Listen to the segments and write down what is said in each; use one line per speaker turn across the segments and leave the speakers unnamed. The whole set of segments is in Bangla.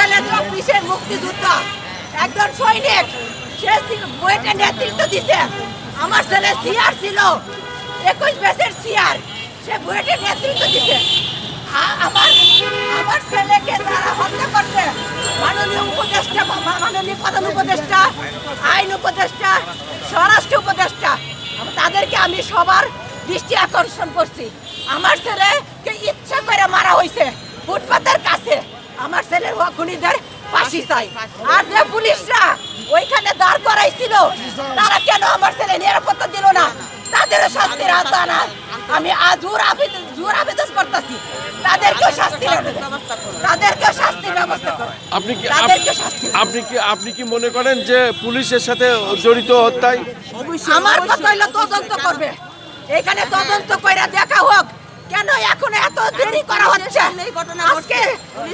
ছেলে চব্বিশের মুক্তিযোদ্ধা। একজন সৈনিক, সে বুয়েটের নেতৃত্ব দিছে। আমার ছেলে সিআর ছিল, একুশ বেসের সিআর। সে বুয়েটের নেতৃত্ব দিছে। আমার আমার ছেলেকে যারা হত্যা করছে, মাননীয় উপদেষ্টা মাননীয় প্রধান উপদেষ্টা, আইন উপদেষ্টা, স্বরাষ্ট্র উপদেষ্টা তাদেরকে আমি সবার দৃষ্টি আকর্ষণ করছি। আমার ছেলেকে ইচ্ছা করে মারা হয়েছে খুনিদের ফাঁসি চাই। আর যে পুলিশরা ওইখানে দাঁড় করাইছিল তারা কেন আমার ছেলে নিরাপত্তা দিল না? তাদেরও শাস্তির আওতা না আমি আজ জোর আবেদন জোর আবেদন করতেছি। তাদেরকেও শাস্তির তাদেরকেও শাস্তির ব্যবস্থা করো।
আপনি কি আপনি কি আপনি কি মনে করেন যে পুলিশের সাথে জড়িত হত্যায়
আমার কথা হইল তদন্ত করবে। এখানে তদন্ত কইরা দেখা হোক। কেন এখন এত দেরি করা হচ্ছে? আজকে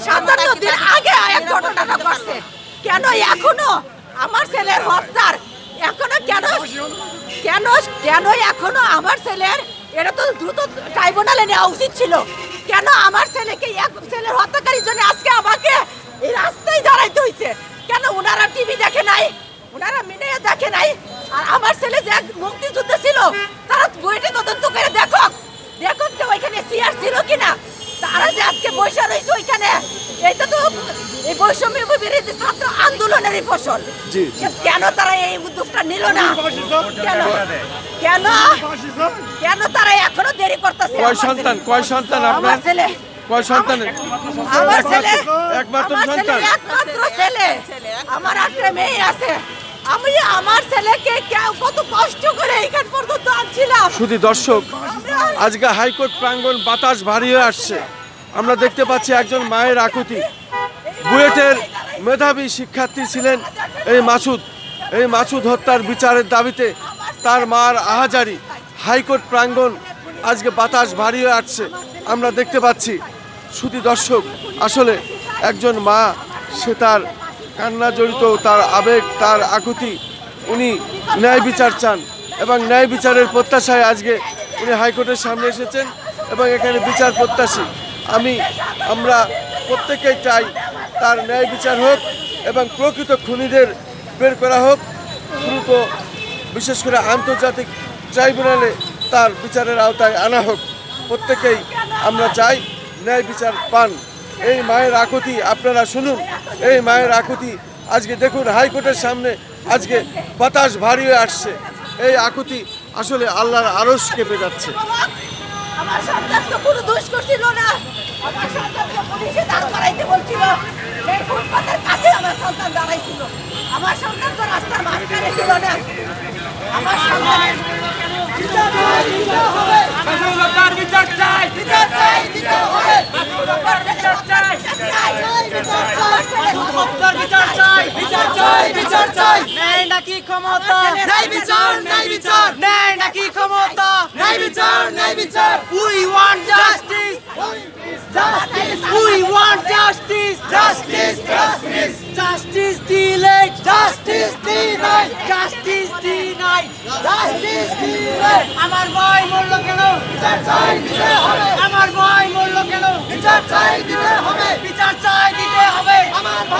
সাতান্ন দিন আগে এক ঘটনাটা ঘটছে। কেন এখনও আমার ছেলের হত্যার? এখনও কেন কেন কেন এখনও আমার ছেলের? এটা তো দ্রুত ট্রাইব্যুনালে নেওয়া উচিত ছিল। কেন আমার ছেলেকে এক ছেলের হত্যাকারীর জন্য আজকে আমাকে এই রাস্তায় দাঁড়াইতে হয়েছে কেন ওনারা টিভি দেখে নাই? ওনারা মিনে দেখে নাই? আর আমার ছেলে যে মুক্তিযুদ্ধ ছিল তারা বইটি তদন্ত করে দেখো দেখো যে ছিল কিনা? তারা যে আজকে বৈশা রয়েছে ওইখানে এটা তো এই বৈষম্য বিরোধী ছাত্র আন্দোলনেরই ফসল।
জি, জি।
যে কেন তারা এই উদ্যোগটা নিল না? কেন? কেন? কেন তারা এখনও দেরি করতেছে?
কয় সন্তান? কয় সন্তান আপনার?
ছেলে।
কয় সন্তানের
আমার ছেলে।
একমাত্র
আমার ছেলে
সন্তান?
একমাত্র ছেলে। আমার একটা মেয়ে আছে। আমি আমার ছেলেকে কেউ কত কষ্ট করে এইখান পর্যন্ত আনছিলাম।
শুধু দর্শক আজকে হাইকোর্ট প্রাঙ্গণ বাতাস ভারী হয়ে আসছে। আমরা দেখতে পাচ্ছি একজন মায়ের আকুতি। বুয়েটের মেধাবী শিক্ষার্থী ছিলেন এই মাসুদ। এই মাসুদ হত্যার বিচারের দাবিতে তার মার আহাজারি হাইকোর্ট প্রাঙ্গণ আজকে বাতাস ভারী হয়ে আসছে। আমরা দেখতে পাচ্ছি শুধু দর্শক, আসলে একজন মা, সে তার কান্না জড়িত, তার আবেগ, তার আকুতি, উনি ন্যায় বিচার চান এবং ন্যায় বিচারের প্রত্যাশায় আজকে উনি হাইকোর্টের সামনে এসেছেন এবং এখানে বিচার প্রত্যাশী। আমি, আমরা প্রত্যেকেই চাই তার ন্যায় বিচার হোক এবং প্রকৃত খুনিদের বের করা হোক। দ্রুত, বিশেষ করে আন্তর্জাতিক ট্রাইব্যুনালে তার বিচারের আওতায় আনা হোক। প্রত্যেকেই আমরা চাই ন্যায় বিচার পান। এই মায়ের আকুতি আপনারা শুনুন। এই মায়ের আকুতি আজকে দেখুন, হাইকোর্টের সামনে আজকে বাতাস ভারী হয়ে আসছে। এই আকুতি আসলে আল্লাহর আরস কেঁপে যাচ্ছে।
আমার সন্তান তো কোনো দোষ করছিল না। আমার সন্তানকে পুলিশে দাঁড় করাইতে বলছিল। সেই ফুটপাতের কাছে আমার সন্তান দাঁড়াইছিল। আমার সন্তান তো রাস্তার মাঝখানে ছিল না। আমার সন্তান
বিচার চাই।
বিচার চাই দিতে হবে।
বিচার চাই। বিচার চাই। বিচার চাই। বিচার চাই।
ন্যায় নাকি ক্ষমতা?
ন্যায় বিচার, ন্যায় বিচার।
আমার ভাই মূল্য কেন? আমার ভাই মূল্য কেন?
চাই দিতে হবে
বিচার চাই দিতে হবে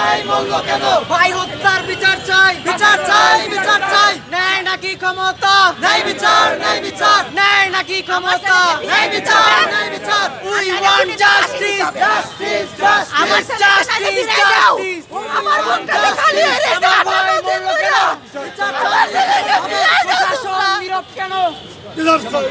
ভাই বলল কেন?
ভাই হত্যার বিচার চাই।
বিচার চাই বিচার চাই।
ন্যায় নাকি ক্ষমতা?
ন্যায় বিচার ন্যায় বিচার।
ন্যায় নাকি ক্ষমতা?
ন্যায় বিচার ন্যায় বিচার।
We want justice
justice justice
আমার justice, justice.
আমার মনটা খালি হয়ে গেছে
আমার কেন? নীরব কেন?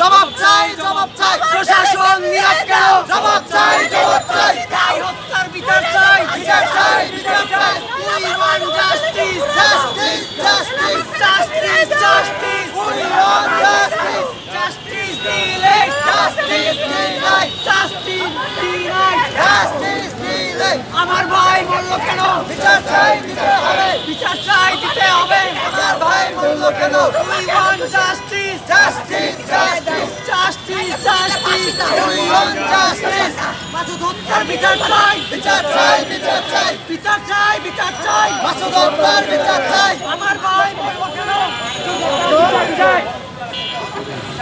জবাব চাই জবাব চাই।
প্রশাসন নীরব কেন?
জবাব চাই জবাব চাই
ভাই হত্যার বিচার চাই
বিচার চাই বিচার চাই
we want justice
justice justice
justice justice
We want justice.
Justice delayed
Justice denied.
Justice denied
Justice denied.
আমার ভাই বলল কেন
বিচার চাই দিতে হবে
বিচার চাই দিতে হবে
আমার ভাই বলল কেন
we want justice
justice justice
justice justice
We want justice.
Masud হত্যার বিচার চাই
বিচার চাই বিচার চাই
বিচার চাই বিচার চাই
মাসুদ হত্যার বিচার চাই
আমার ভাই বলল কেন